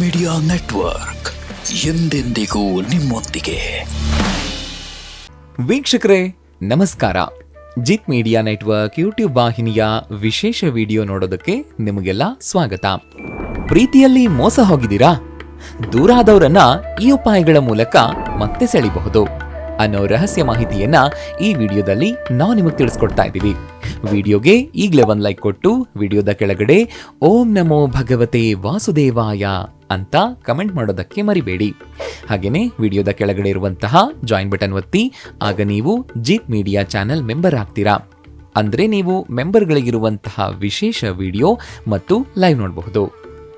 Media network ಎಂದೆಂದಿಗೂ ನಿಮ್ಮೊಂದಿಗೆ. ವೀಕ್ಷಕರೇ, ನಮಸ್ಕಾರ. ಜಿತ್ ಮೀಡಿಯಾ ನೆಟ್ವರ್ಕ್ ಯೂಟ್ಯೂಬ್ ವಾಹಿನಿಯ ವಿಶೇಷ ವಿಡಿಯೋ ನೋಡೋದಕ್ಕೆ ನಿಮಗೆಲ್ಲ ಸ್ವಾಗತ. ಪ್ರೀತಿಯಲ್ಲಿ ಮೋಸ ಹೋಗಿದ್ದೀರಾ? ದೂರಾದವರನ್ನ ಈ ಉಪಾಯಗಳ ಮೂಲಕ ಮತ್ತೆ ಸೆಳಿಬಹುದು ಅನ್ನೋ ರಹಸ್ಯ ಮಾಹಿತಿಯನ್ನ ಈ ವಿಡಿಯೋದಲ್ಲಿ ನಾವು ನಿಮಗೆ ತಿಳಿಸ್ಕೊಡ್ತಾ ಇದ್ದೀವಿ. ವಿಡಿಯೋಗೆ ಈಗಲೇ ಒಂದು ಲೈಕ್ ಕೊಟ್ಟು, ವಿಡಿಯೋದ ಕೆಳಗಡೆ ಓಂ ನಮೋ ಭಗವತೆ ವಾಸುದೇವಾಯ ಅಂತ ಕಮೆಂಟ್ ಮಾಡೋದಕ್ಕೆ ಮರಿಬೇಡಿ. ಹಾಗೆಯೇ ವಿಡಿಯೋದ ಕೆಳಗಡೆ ಇರುವಂತಹ ಜಾಯಿನ್ ಬಟನ್ ಒತ್ತಿ, ಆಗ ನೀವು ಜೀತ್ ಮೀಡಿಯಾ ಚಾನೆಲ್ ಮೆಂಬರ್ ಆಗ್ತೀರಾ. ಅಂದರೆ ನೀವು ಮೆಂಬರ್ಗಳಿಗಿರುವಂತಹ ವಿಶೇಷ ವಿಡಿಯೋ ಮತ್ತು ಲೈವ್ ನೋಡಬಹುದು.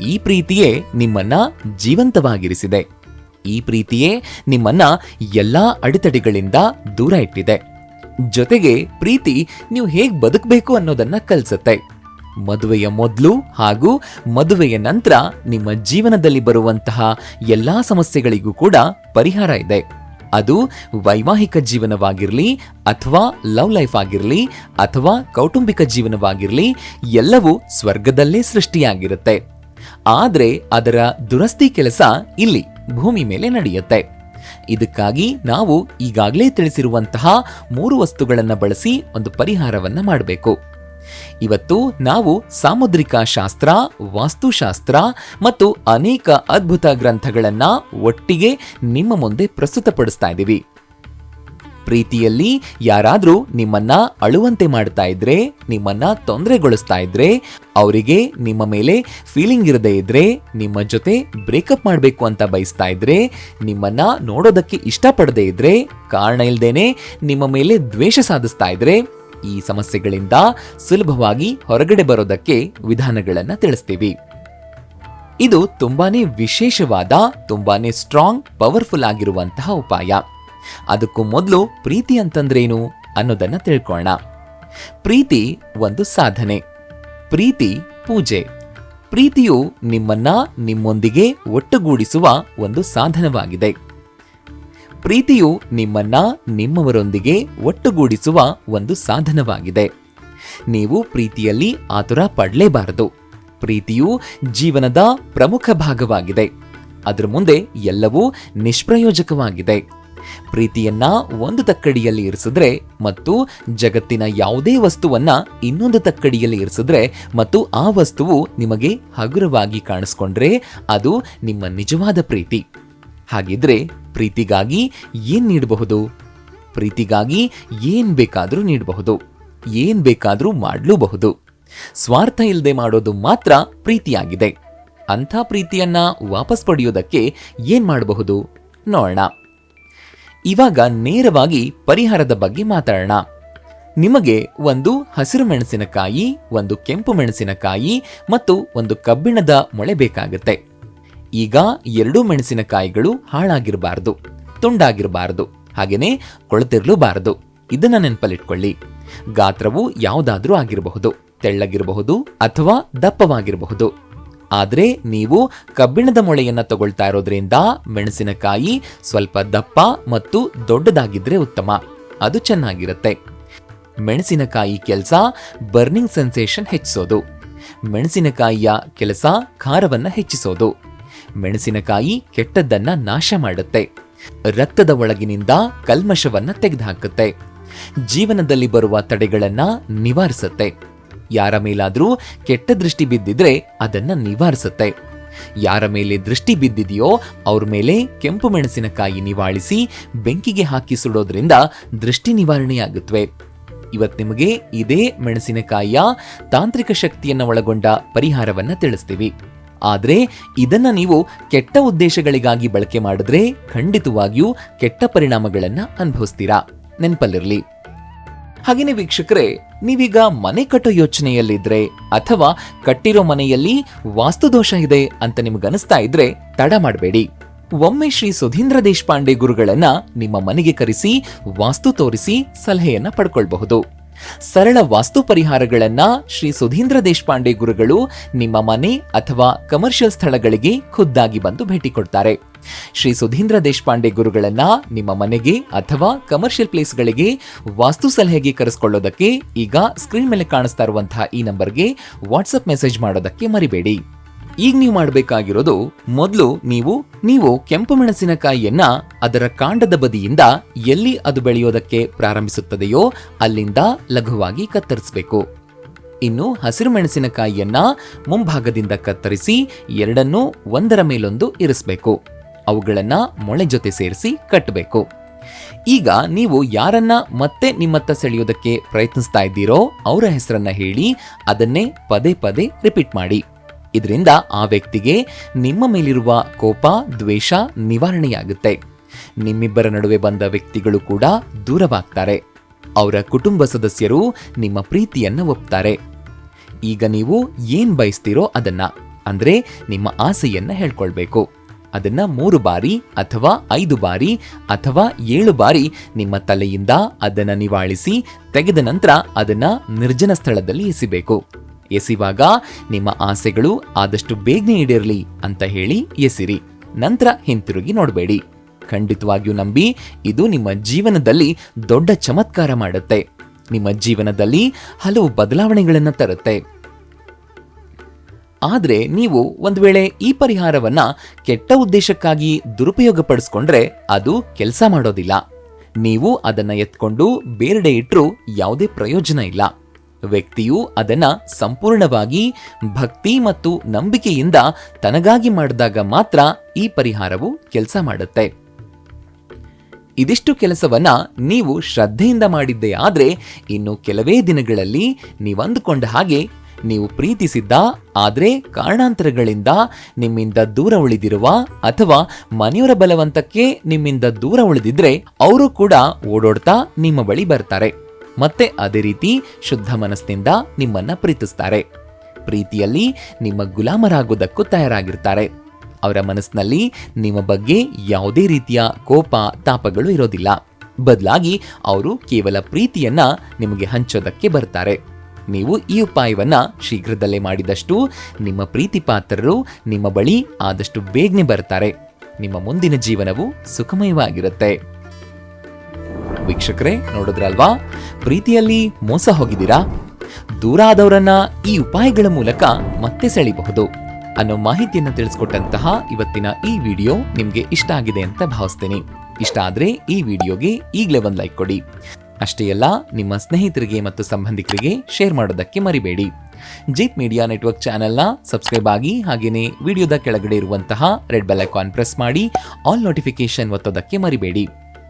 ಈ ಪ್ರೀತಿಯೇ ನಿಮ್ಮನ್ನ ಜೀವಂತವಾಗಿರಿಸಿದೆ. ಈ ಪ್ರೀತಿಯೇ ನಿಮ್ಮನ್ನ ಎಲ್ಲಾ ಅಡೆತಡೆಗಳಿಂದ ದೂರ ಇಟ್ಟಿದೆ. ಜೊತೆಗೆ ಪ್ರೀತಿ ನೀವು ಹೇಗ್ ಬದುಕಬೇಕು ಅನ್ನೋದನ್ನ ಕಲಿಸುತ್ತೆ. ಮದುವೆಯ ಮೊದಲು ಹಾಗೂ ಮದುವೆಯ ನಂತರ ನಿಮ್ಮ ಜೀವನದಲ್ಲಿ ಬರುವಂತಹ ಎಲ್ಲಾ ಸಮಸ್ಯೆಗಳಿಗೂ ಕೂಡ ಪರಿಹಾರ ಇದೆ. ಅದು ವೈವಾಹಿಕ ಜೀವನವಾಗಿರಲಿ ಅಥವಾ ಲವ್ ಲೈಫ್ ಆಗಿರಲಿ ಅಥವಾ ಕೌಟುಂಬಿಕ ಜೀವನವಾಗಿರಲಿ ಎಲ್ಲವೂ ಸ್ವರ್ಗದಲ್ಲೇ ಸೃಷ್ಟಿಯಾಗಿರುತ್ತೆ. ಆದ್ರೆ ಅದರ ದುರಸ್ತಿ ಕೆಲಸ ಇಲ್ಲಿ ಭೂಮಿ ಮೇಲೆ ನಡೆಯುತ್ತೆ. ಇದಕ್ಕಾಗಿ ನಾವು ಈಗಾಗಲೇ ತಿಳಿಸಿರುವಂತಹ ಮೂರು ವಸ್ತುಗಳನ್ನು ಬಳಸಿ ಒಂದು ಪರಿಹಾರವನ್ನು ಮಾಡಬೇಕು. ಇವತ್ತು ನಾವು ಸಾಮುದ್ರಿಕ ಶಾಸ್ತ್ರ, ವಾಸ್ತುಶಾಸ್ತ್ರ ಮತ್ತು ಅನೇಕ ಅದ್ಭುತ ಗ್ರಂಥಗಳನ್ನು ಒಟ್ಟಿಗೆ ನಿಮ್ಮ ಮುಂದೆ ಪ್ರಸ್ತುತಪಡಿಸ್ತಾ ಇದ್ದೀವಿ ಪ್ರೀತಿಯಲ್ಲಿ ಯಾರಾದರೂ ನಿಮ್ಮನ್ನ ಅಳುವಂತೆ ಮಾಡ್ತಾ ಇದ್ರೆ, ನಿಮ್ಮನ್ನ ತೊಂದರೆಗೊಳಿಸ್ತಾ ಇದ್ರೆ, ಅವರಿಗೆ ನಿಮ್ಮ ಮೇಲೆ ಫೀಲಿಂಗ್ ಇರದೇ ಇದ್ರೆ, ನಿಮ್ಮ ಜೊತೆ ಬ್ರೇಕಪ್ ಮಾಡಬೇಕು ಅಂತ ಬಯಸ್ತಾ ಇದ್ರೆ, ನಿಮ್ಮನ್ನ ನೋಡೋದಕ್ಕೆ ಇಷ್ಟಪಡದೇ ಇದ್ರೆ, ಕಾರಣ ಇಲ್ಲದೇನೆ ನಿಮ್ಮ ಮೇಲೆ ದ್ವೇಷ ಸಾಧಿಸ್ತಾ ಇದ್ರೆ, ಈ ಸಮಸ್ಯೆಗಳಿಂದ ಸುಲಭವಾಗಿ ಹೊರಗಡೆ ಬರೋದಕ್ಕೆ ವಿಧಾನಗಳನ್ನು ತಿಳಿಸ್ತೀವಿ. ಇದು ತುಂಬಾನೇ ವಿಶೇಷವಾದ, ತುಂಬಾನೇ ಸ್ಟ್ರಾಂಗ್ ಪವರ್ಫುಲ್ ಆಗಿರುವಂತಹ ಉಪಾಯ. ಅದಕ್ಕೂ ಮೊದಲು ಪ್ರೀತಿ ಅಂತಂದ್ರೇನು ಅನ್ನೋದನ್ನ ತಿಳ್ಕೊಳ್ಳೋಣ ಪ್ರೀತಿ ಒಂದು ಸಾಧನೆ. ಪ್ರೀತಿ ಪೂಜೆ. ಪ್ರೀತಿಯು ನಿಮ್ಮನ್ನ ನಿಮ್ಮೊಂದಿಗೆ ಒಟ್ಟುಗೂಡಿಸುವ ಒಂದು ಸಾಧನವಾಗಿದೆ. ಪ್ರೀತಿಯು ನಿಮ್ಮನ್ನ ನಿಮ್ಮವರೊಂದಿಗೆ ಒಟ್ಟುಗೂಡಿಸುವ ಒಂದು ಸಾಧನವಾಗಿದೆ. ನೀವು ಪ್ರೀತಿಯಲ್ಲಿ ಆತುರ ಪಡಲೇಬಾರದು. ಪ್ರೀತಿಯು ಜೀವನದ ಪ್ರಮುಖ ಭಾಗವಾಗಿದೆ. ಅದರ ಮುಂದೆ ಎಲ್ಲವೂ ನಿಷ್ಪ್ರಯೋಜಕವಾಗಿದೆ. ಪ್ರೀತಿಯನ್ನ ಒಂದು ತಕ್ಕಡಿಯಲ್ಲಿ ಇರಿಸಿದ್ರೆ ಮತ್ತು ಜಗತ್ತಿನ ಯಾವುದೇ ವಸ್ತುವನ್ನ ಇನ್ನೊಂದು ತಕ್ಕಡಿಯಲ್ಲಿ ಇರಿಸಿದ್ರೆ ಮತ್ತು ಆ ವಸ್ತುವು ನಿಮಗೆ ಹಗುರವಾಗಿ ಕಾಣಿಸ್ಕೊಂಡ್ರೆ ಅದು ನಿಮ್ಮ ನಿಜವಾದ ಪ್ರೀತಿ. ಹಾಗಿದ್ರೆ ಪ್ರೀತಿಗಾಗಿ ಏನ್ ನೀಡಬಹುದು? ಪ್ರೀತಿಗಾಗಿ ಏನ್ ಬೇಕಾದರೂ ನೀಡಬಹುದು. ಏನ್ ಬೇಕಾದರೂ ಮಾಡಲೂಬಹುದು. ಸ್ವಾರ್ಥ ಇಲ್ಲದೆ ಮಾಡೋದು ಮಾತ್ರ ಪ್ರೀತಿಯಾಗಿದೆ. ಅಂಥ ಪ್ರೀತಿಯನ್ನ ವಾಪಸ್ ಪಡೆಯೋದಕ್ಕೆ ಏನ್ ಮಾಡಬಹುದು? ನೋಡೋಣ. ಇವಾಗ ನೇರವಾಗಿ ಪರಿಹಾರದ ಬಗ್ಗೆ ಮಾತಾಡೋಣ. ನಿಮಗೆ ಒಂದು ಹಸಿರು ಮೆಣಸಿನಕಾಯಿ, ಒಂದು ಕೆಂಪು ಮೆಣಸಿನಕಾಯಿ ಮತ್ತು ಒಂದು ಕಬ್ಬಿಣದ ಮೊಳೆ ಬೇಕಾಗುತ್ತೆ. ಈಗ ಎರಡೂ ಮೆಣಸಿನಕಾಯಿಗಳು ಹಾಳಾಗಿರಬಾರದು, ತುಂಡಾಗಿರಬಾರದು ಹಾಗೆಯೇ ಕೊಳತಿರಲೂಬಾರದು. ಇದನ್ನು ನೆನಪಲ್ಲಿಟ್ಕೊಳ್ಳಿ. ಗಾತ್ರವು ಯಾವುದಾದ್ರೂ ಆಗಿರಬಹುದು, ತೆಳ್ಳಗಿರಬಹುದು ಅಥವಾ ದಪ್ಪವಾಗಿರಬಹುದು. ಆದ್ರೆ ನೀವು ಕಬ್ಬಿಣದ ಮೊಳೆಯನ್ನು ತಗೊಳ್ತಾ ಇರೋದ್ರಿಂದ ಮೆಣಸಿನಕಾಯಿ ಸ್ವಲ್ಪ ದಪ್ಪ ಮತ್ತು ದೊಡ್ಡದಾಗಿದ್ರೆ ಉತ್ತಮ. ಅದು ಚೆನ್ನಾಗಿರುತ್ತೆ. ಮೆಣಸಿನಕಾಯಿ ಕೆಲಸ ಬರ್ನಿಂಗ್ ಸೆನ್ಸೇಷನ್ ಹೆಚ್ಚಿಸೋದು. ಮೆಣಸಿನಕಾಯಿಯ ಕೆಲಸ ಖಾರವನ್ನು ಹೆಚ್ಚಿಸೋದು. ಮೆಣಸಿನಕಾಯಿ ಕೆಟ್ಟದ್ದನ್ನು ನಾಶ ಮಾಡುತ್ತೆ. ರಕ್ತದ ಒಳಗಿನಿಂದ ಕಲ್ಮಶವನ್ನು ತೆಗೆದುಹಾಕುತ್ತೆ. ಜೀವನದಲ್ಲಿ ಬರುವ ತಡೆಗಳನ್ನು ನಿವಾರಿಸುತ್ತೆ. ಯಾರ ಮೇಲಾದರೂ ಕೆಟ್ಟ ದೃಷ್ಟಿ ಬಿದ್ದಿದ್ರೆ ಅದನ್ನ ನಿವಾರಿಸುತ್ತೆ. ಯಾರ ಮೇಲೆ ದೃಷ್ಟಿ ಬಿದ್ದಿದೆಯೋ ಅವ್ರ ಮೇಲೆ ಕೆಂಪು ಮೆಣಸಿನಕಾಯಿ ನಿವಾಳಿಸಿ ಬೆಂಕಿಗೆ ಹಾಕಿ ಸುಡೋದ್ರಿಂದ ದೃಷ್ಟಿ ನಿವಾರಣೆಯಾಗುತ್ತವೆ ಇವತ್ ನಿಮಗೆ ಇದೇ ಮೆಣಸಿನಕಾಯಿಯ ತಾಂತ್ರಿಕ ಶಕ್ತಿಯನ್ನ ಒಳಗೊಂಡ ಪರಿಹಾರವನ್ನ ತಿಳಿಸ್ತೀವಿ. ಆದರೆ ಇದನ್ನ ನೀವು ಕೆಟ್ಟ ಉದ್ದೇಶಗಳಿಗಾಗಿ ಬಳಕೆ ಮಾಡಿದ್ರೆ ಖಂಡಿತವಾಗಿಯೂ ಕೆಟ್ಟ ಪರಿಣಾಮಗಳನ್ನ ಅನುಭವಿಸ್ತೀರಾ. ನೆನ್ಪಲ್ಲಿರ್ಲಿ. ಹಾಗೇನೆ ವೀಕ್ಷಕರೇ, ನೀವೀಗ ಮನೆ ಕಟ್ಟೋ ಯೋಚನೆಯಲ್ಲಿದ್ರೆ ಅಥವಾ ಕಟ್ಟಿರೋ ಮನೆಯಲ್ಲಿ ವಾಸ್ತುದೋಷ ಇದೆ ಅಂತ ನಿಮ್ಗನಿಸ್ತಾ ಇದ್ರೆ ತಡ ಮಾಡಬೇಡಿ. ಒಮ್ಮೆ ಶ್ರೀ ಸುಧೀಂದ್ರ ದೇಶಪಾಂಡೆ ಗುರುಗಳನ್ನ ನಿಮ್ಮ ಮನೆಗೆ ಕರೆಸಿ, ವಾಸ್ತು ತೋರಿಸಿ ಸಲಹೆಯನ್ನ ಪಡ್ಕೊಳ್ಬಹುದು. ಸರಳ ವಾಸ್ತು ಪರಿಹಾರಗಳನ್ನ ಶ್ರೀ ಸುಧೀಂದ್ರ ದೇಶಪಾಂಡೆ ಗುರುಗಳು ನಿಮ್ಮ ಮನೆ ಅಥವಾ ಕಮರ್ಷಿಯಲ್ ಸ್ಥಳಗಳಿಗೆ ಖುದ್ದಾಗಿ ಬಂದು ಭೇಟಿ ಕೊಡ್ತಾರೆ. ಶ್ರೀ ಸುಧೀಂದ್ರ ದೇಶಪಾಂಡೆ ಗುರುಗಳನ್ನ ನಿಮ್ಮ ಮನೆಗೆ ಅಥವಾ ಕಮರ್ಷಿಯಲ್ ಪ್ಲೇಸ್ಗಳಿಗೆ ವಾಸ್ತು ಸಲಹೆಗೆ ಕರೆಸ್ಕೊಳ್ಳೋದಕ್ಕೆ ಈಗ ಸ್ಕ್ರೀನ್ ಮೇಲೆ ಕಾಣಿಸ್ತಾ ಇರುವಂತಹ ಈ ನಂಬರ್ಗೆ ವಾಟ್ಸಪ್ ಮೆಸೇಜ್ ಮಾಡೋದಕ್ಕೆ ಮರಿಬೇಡಿ. ಈಗ ನೀವು ಮಾಡಬೇಕಾಗಿರೋದು ಮೊದಲು ನೀವು ನೀವು ಕೆಂಪು ಮೆಣಸಿನಕಾಯಿಯನ್ನ ಅದರ ಕಾಂಡದ ಬದಿಯಿಂದ ಎಲ್ಲಿ ಅದು ಬೆಳೆಯೋದಕ್ಕೆ ಪ್ರಾರಂಭಿಸುತ್ತದೆಯೋ ಅಲ್ಲಿಂದ ಲಘುವಾಗಿ ಕತ್ತರಿಸಬೇಕು. ಇನ್ನು ಹಸಿರು ಮೆಣಸಿನಕಾಯಿಯನ್ನ ಮುಂಭಾಗದಿಂದ ಕತ್ತರಿಸಿ ಎರಡನ್ನೂ ಒಂದರ ಮೇಲೊಂದು ಇರಿಸಬೇಕು. ಅವುಗಳನ್ನ ಮೊಳೆ ಜೊತೆ ಸೇರಿಸಿ ಕಟ್ಟಬೇಕು ಈಗ ನೀವು ಯಾರನ್ನ ಮತ್ತೆ ನಿಮ್ಮತ್ತ ಸೆಳೆಯೋದಕ್ಕೆ ಪ್ರಯತ್ನಿಸ್ತಾ ಇದ್ದೀರೋ ಅವರ ಹೆಸರನ್ನ ಹೇಳಿ ಅದನ್ನೇ ಪದೇ ಪದೇ ರಿಪೀಟ್ ಮಾಡಿ. ಇದರಿಂದ ಆ ವ್ಯಕ್ತಿಗೆ ನಿಮ್ಮ ಮೇಲಿರುವ ಕೋಪ, ದ್ವೇಷ ನಿವಾರಣೆಯಾಗುತ್ತೆ. ನಿಮ್ಮಿಬ್ಬರ ನಡುವೆ ಬಂದ ವ್ಯಕ್ತಿಗಳು ಕೂಡ ದೂರವಾಗ್ತಾರೆ. ಅವರ ಕುಟುಂಬ ಸದಸ್ಯರು ನಿಮ್ಮ ಪ್ರೀತಿಯನ್ನು ಒಪ್ತಾರೆ. ಈಗ ನೀವು ಏನ್ ಬಯಸ್ತೀರೋ ಅದನ್ನ, ಅಂದ್ರೆ ನಿಮ್ಮ ಆಸೆಯನ್ನ ಹೇಳ್ಕೊಳ್ಬೇಕು. ಅದನ್ನ ಮೂರು ಬಾರಿ ಅಥವಾ ಐದು ಬಾರಿ ಅಥವಾ ಏಳು ಬಾರಿ ನಿಮ್ಮ ತಲೆಯಿಂದ ಅದನ್ನ ನಿವಾಳಿಸಿ, ತೆಗೆದ ನಂತರ ಅದನ್ನ ನಿರ್ಜನ ಸ್ಥಳದಲ್ಲಿ ಎಸಿಬೇಕು. ಎಸಿವಾಗ ನಿಮ್ಮ ಆಸೆಗಳು ಆದಷ್ಟು ಬೇಗನೆ ಈಡೇರಲಿ ಅಂತ ಹೇಳಿ ಎಸಿರಿ. ನಂತರ ಹಿಂತಿರುಗಿ ನೋಡಬೇಡಿ. ಖಂಡಿತವಾಗಿಯೂ ನಂಬಿ ಇದು ನಿಮ್ಮ ಜೀವನದಲ್ಲಿ ದೊಡ್ಡ ಚಮತ್ಕಾರ ಮಾಡುತ್ತೆ. ನಿಮ್ಮ ಜೀವನದಲ್ಲಿ ಹಲವು ಬದಲಾವಣೆಗಳನ್ನು ತರುತ್ತೆ. ಆದರೆ ನೀವು ಒಂದು ವೇಳೆ ಈ ಪರಿಹಾರವನ್ನ ಕೆಟ್ಟ ಉದ್ದೇಶಕ್ಕಾಗಿ ದುರುಪಯೋಗಪಡಿಸ್ಕೊಂಡ್ರೆ ಅದು ಕೆಲಸ ಮಾಡೋದಿಲ್ಲ. ನೀವು ಅದನ್ನ ಎತ್ಕೊಂಡು ಬೇರೆಡೆ ಇಟ್ಟರೂ ಯಾವುದೇ ಪ್ರಯೋಜನ ಇಲ್ಲ. ವ್ಯಕ್ತಿಯು ಅದನ್ನ ಸಂಪೂರ್ಣವಾಗಿ ಭಕ್ತಿ ಮತ್ತು ನಂಬಿಕೆಯಿಂದ ತನಗಾಗಿ ಮಾಡಿದಾಗ ಮಾತ್ರ ಈ ಪರಿಹಾರವು ಕೆಲಸ ಮಾಡುತ್ತೆ. ಇದಿಷ್ಟು ಕೆಲಸವನ್ನ ನೀವು ಶ್ರದ್ಧೆಯಿಂದ ಮಾಡಿದ್ದೇ ಆದರೆ ಇನ್ನು ಕೆಲವೇ ದಿನಗಳಲ್ಲಿ ನೀವಂದುಕೊಂಡ ಹಾಗೆ ನೀವು ಪ್ರೀತಿಸಿದ್ದ ಆದರೆ ಕಾರಣಾಂತರಗಳಿಂದ ನಿಮ್ಮಿಂದ ದೂರ ಉಳಿದಿರುವ ಅಥವಾ ಮನೆಯವರ ಬಲವಂತಕ್ಕೆ ನಿಮ್ಮಿಂದ ದೂರ ಉಳಿದಿದ್ರೆ ಅವರು ಕೂಡ ಓಡೋಡ್ತಾ ನಿಮ್ಮ ಬಳಿ ಬರ್ತಾರೆ. ಮತ್ತೆ ಅದೇ ರೀತಿ ಶುದ್ಧ ಮನಸ್ಸಿನಿಂದ ನಿಮ್ಮನ್ನ ಪ್ರೀತಿಸ್ತಾರೆ. ಪ್ರೀತಿಯಲ್ಲಿ ನಿಮ್ಮ ಗುಲಾಮರಾಗೋದಕ್ಕೂ ತಯಾರಾಗಿರ್ತಾರೆ. ಅವರ ಮನಸ್ಸಿನಲ್ಲಿ ನಿಮ್ಮ ಬಗ್ಗೆ ಯಾವುದೇ ರೀತಿಯ ಕೋಪ, ತಾಪಗಳು ಇರೋದಿಲ್ಲ. ಬದಲಾಗಿ ಅವರು ಕೇವಲ ಪ್ರೀತಿಯನ್ನ ನಿಮಗೆ ಹಂಚೋದಕ್ಕೆ ಬರ್ತಾರೆ. ನೀವು ಈ ಉಪಾಯವನ್ನ ಶೀಘ್ರದಲ್ಲೇ ಮಾಡಿದಷ್ಟು ನಿಮ್ಮ ಪ್ರೀತಿ ಪಾತ್ರರು ನಿಮ್ಮ ಬಳಿ ಆದಷ್ಟು ಬೇಗನೆ ಬರ್ತಾರೆ. ನಿಮ್ಮ ಮುಂದಿನ ಜೀವನವು ಸುಖಮಯವಾಗಿರುತ್ತೆ. ವೀಕ್ಷಕರೇ, ನೋಡಿದ್ರಲ್ವಾ? ಪ್ರೀತಿಯಲ್ಲಿ ಮೋಸ ಹೋಗಿದ್ದೀರಾ? ದೂರ ಆದವರನ್ನ ಈ ಉಪಾಯಗಳ ಮೂಲಕ ಮತ್ತೆ ಸೆಳಿಬಹುದು ಅನ್ನೋ ಮಾಹಿತಿಯನ್ನು ತಿಳಿಸ್ಕೊಟ್ಟಂತಹ ಇವತ್ತಿನ ಈ ವಿಡಿಯೋ ನಿಮ್ಗೆ ಇಷ್ಟ ಆಗಿದೆ ಅಂತ ಭಾವಿಸ್ತೀನಿ. ಇಷ್ಟ ಆದ್ರೆ ಈ ವಿಡಿಯೋಗೆ ಈಗಲೇ ಒಂದು ಲೈಕ್ ಕೊಡಿ. ಅಷ್ಟೇ ಅಲ್ಲ, ನಿಮ್ಮ ಸ್ನೇಹಿತರಿಗೆ ಮತ್ತು ಸಂಬಂಧಿಕರಿಗೆ ಶೇರ್ ಮಾಡೋದಕ್ಕೆ ಮರಿಬೇಡಿ. ಜೀಪ್ ಮೀಡಿಯಾ ನೆಟ್ವರ್ಕ್ ಚಾನೆಲ್ನ ಸಬ್ಸ್ಕ್ರೈಬ್ ಆಗಿ ಹಾಗೇನೇ ವಿಡಿಯೋದ ಕೆಳಗಡೆ ಇರುವಂತಹ ರೆಡ್ ಬೆಲ್ ಐಕಾನ್ ಪ್ರೆಸ್ ಮಾಡಿ, ಆಲ್ ನೋಟಿಫಿಕೇಶನ್ ಒತ್ತೋದಕ್ಕೆ ಮರಿಬೇಡಿ.